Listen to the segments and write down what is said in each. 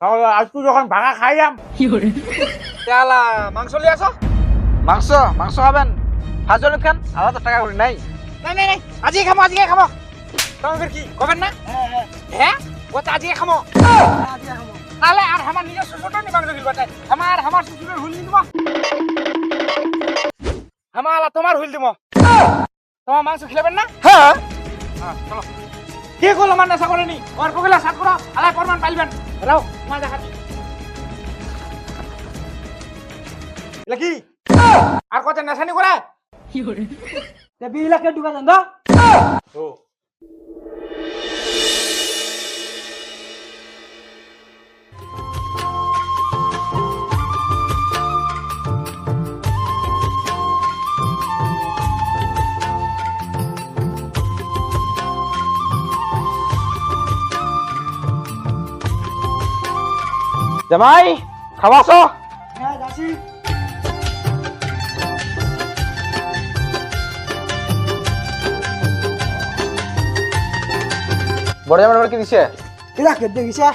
তাহলে আজকে যখন ভাঙা খাইলাম তেলা মাংস লিয়ে আসো। মাংস মাংস খাবেন। হাজার খান আমার তো টাকা করি নাই। নাই নাই নাই আজকে খামো আজকে খামো। তুমি ফির কি কবেন না? হ্যাঁ ও তো আজকে খামো। তাহলে আর আমার নিজের শ্বশুরটা নি মাংস দিল বাটাই আমার আমার শ্বশুরের হুল দিব। আমার তোমার হুল দিব। তোমার মাংস খেলেবেন না? হ্যাঁ। হ্যাঁ, চলো। কে করল আমার নেশা করেনি। ওর পকেলা সাত করো আলাই প্রমাণ পাইবেন রাও মা দেখাচ্ছি কি? আর কত নেশানি করে? বিলাকে ঢুকা দেন তো? জামাই খাওয়াছো হ্যাঁ যাচ্ছি। বড় জামাই কি দিছে? কিরা কে দেখিছে?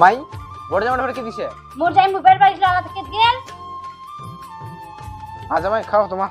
মাই বড় জামাই কি দিছে? মোর যাই মোবাইল বাড়ি লাগা থেকে গেল আ জামাই খাও তোমার।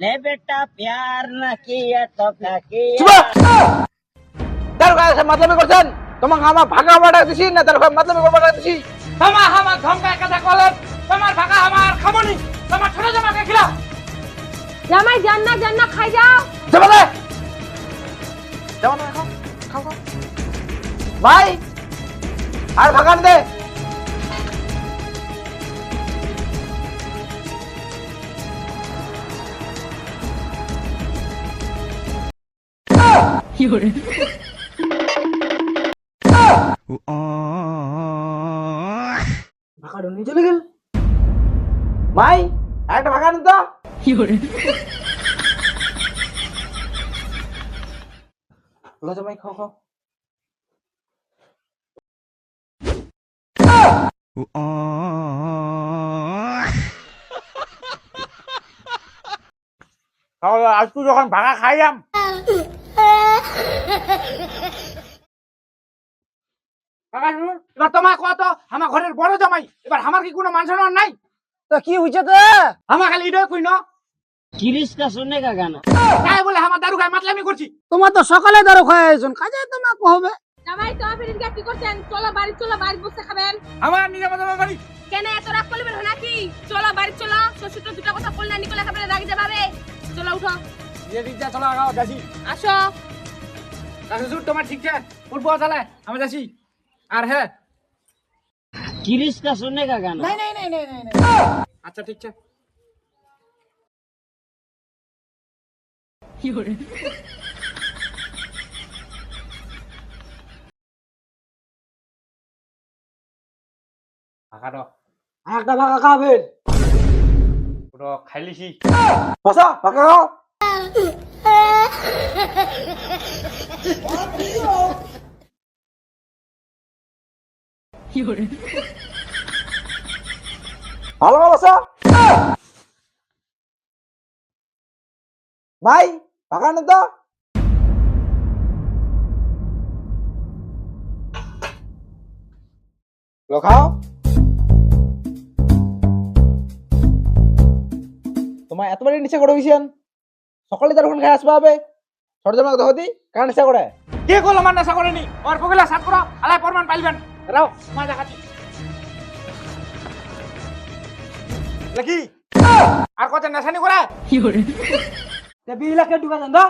ले बेटा प्यार न किया तो क्या किया তার কাছে মাতলামি করছেন তোমাকে আমার ভাগা বাড়া দিছি না তার মাতলামি বাড়া দিছি তোমা আমার ধমকায় কথা কলেন তোমার ভাগা আমার খামনি তোমার ছোট জামাকে খিলা জামাই জান্না জান্না খাই যাও জামাই জামাই খাও খাও খাও ভাই আর ভাগান দে ভাগা ডনি চলে গেল। ভাই একটা ভাগান তো। লো জামাই খাও খাও। তাহলে আজকে যখন ভাঙা খাইলাম এবার তোমার কত আমার ঘরের বড় জামাই কি কোনো মান সম্মান নাই? তো কি হইছে তো? আমার খালি ইডো কইনো। কিরিস চলো বাড়ি চলো কেন এত রাগ করবেন নাকি? চলো বাড়ি চলো। শ্বশুর তো কথা বলনা নিকোলা খাবেন রাগ যাবে। চলো উঠো। চলো আসো। শ্বশুর তোমার ঠিক আছে? উঠবো তাহলে আমি যাচ্ছি। আর হ্যাঁ। কিরিশ শুনে কা গান নাই নাই আচ্ছা ঠিক আছে। একটা খাইলিছি। ভালো বসা ভাই ভাগা না তো খাও তোমার এতবারই নিচে করে গেছেন সকালে তার খাই আসবা ছোট জামাকে দেখো দি কার করে কে করল আমার নেশা করেনি ওর পকেলা সাত করো আলাই প্রমাণ পাইবেন। রাও। মা দেখাচ্ছি। দেখি আর কত নেশানি করে? বিলাকে ঢুকা দেন তো?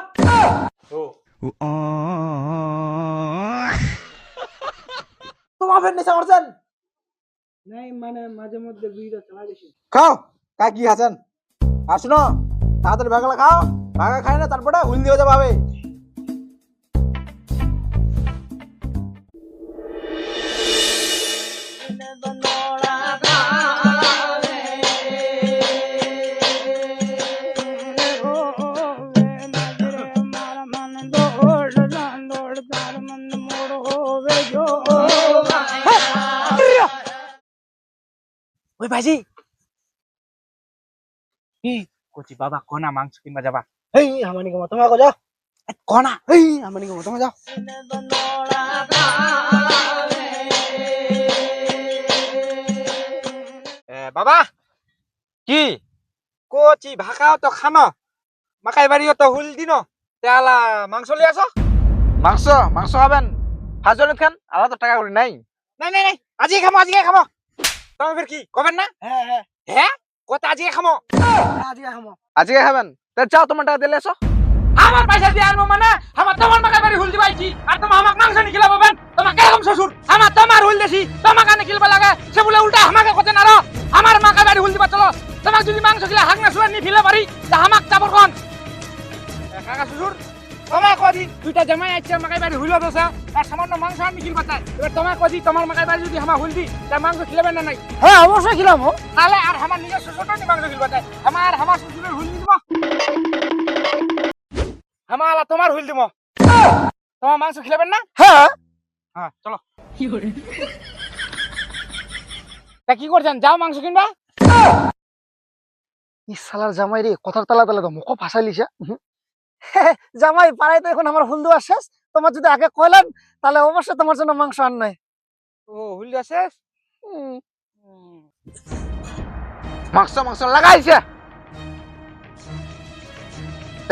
তোমার ফের নিচে করছেন? নাই মানে মাঝে মধ্যে বিড়িটা চালা বেশি খাও কা কি হাসান আর শুনো তাড়াতাড়ি ভাগলা খাও ভাগা খাই না তারপরে হুল দিয়ে যাবে। ওই ভাইজি কি কচি বাবা কোনা মাংস কিনবা যাবা। এই আমানি গো তোমাকে যাও এ, কোনা এই আমানি গো তোমাকে যাও। বাবা কি? কচি ভাকাও তো খানো। মাকাই বাড়িও তো হুল দিন। তেলা মাংস লিয়ে আসো মাংস মাংস খাবেন। হাজার খান আলাদা টাকা করে নাই। নাই নাই নাই আজকে খামো আজকে খামো। তুমি ফের কি? কবেন না? হ্যাঁ হ্যাঁ। হ্যাঁ? কত আজকে খামো? আজকে খামো। আজকে খাবেন? তা চাও তোমার টাকা দিলে এসো। আমার পয়সা দিয়ে আনব মানে? আমার তোমার মাকাই বাড়ি হুল দিবাইছি আর তোমার আমাকে মাংস নি খিলাবো বেন? তোমার কেরকম শ্বশুর আমার তোমার হুল দেছি তোমাকে আনে খিলবা লাগে। সে বলে উল্টা আমাকে কথা না রো। আমার বাড়ি হুল দিবা চলো। তোমাকে যদি মাংস খিলা হাক না শুয়ে নি খিলে পারি তা আমাক যাবর কোন। কাকা শ্বশুর তোমার কদি দুইটা জামাই আছে মাকাই বাড়ি হুল দোসা আর সামান্য মাংস আমি খিলবা চাই এবার তোমার কদি তোমার মাকাই বাড়ি যদি আমার হুল দি তা মাংস খিলাবেন না নাই? হ্যাঁ অবশ্যই খিলামো তাহলে আর আমার নিজের শ্বশুরটা মাংস খিলবা চাই আমার আমার শ্বশুরের হুল দিব আমার তোমার হুল দিব। তোমার মাংস খিলাবেন না হ্যাঁ হ্যাঁ চলো। তা কি করছেন যাও মাংস কিনবা। ই সালার জামাই রে কথার তালা তালা তো মুখ ফাঁসাইলিছে জামাই পাড়ায় তো এখন আমার হুল দেওয়া শেষ। তোমার যদি আগে কইলেন তাহলে অবশ্যই তোমার জন্য মাংস আন নাই। ও হুল দেওয়া শেষ মাংস মাংস লাগাইছে।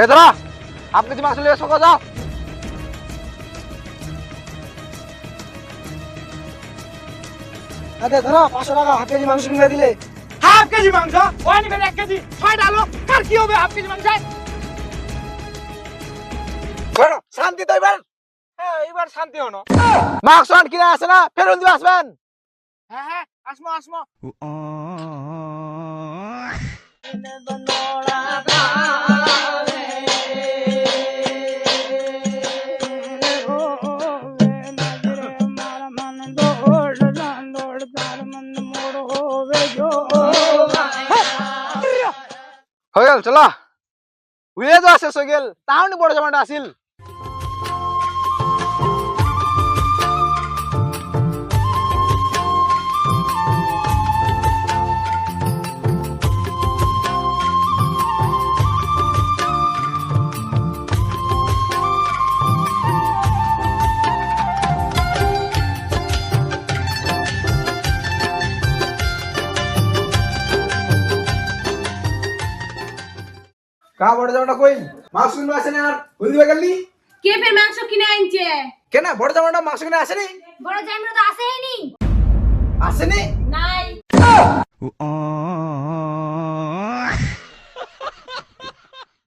এ ধরো আপনি যে মাংস লিয়ে গো, যাও। আচ্ছা ধরো পাঁচশো টাকা হাফ কেজি মাংস কিনে দিলে। হাফ কেজি মাংস? নিবেন এক কেজি। ছয়টা আলো কার কি হবে হাফ কেজি মাংস? শান্তি তো এবার। হ্যাঁ এবার শান্তি হনো মাংস আন কিনে আসে না? ফেরত দিয়ে আসবেন? হ্যাঁ হ্যাঁ আসমো আসমো হয়ে গেল চলো। উড়ে তো শেষ হয়ে গেল। তাহলে বড় জামাটা আসিল। কা বড় জামাটা কই? মাংস আছে আসেনি আর? হলদি বাগালি গেলি? কে ফের মাংস কিনে আনছে? কেন? বড় জামাটা মাংস কিনে আসেনি? বড় জামাটা তো আসেনি আসেনি? নাই।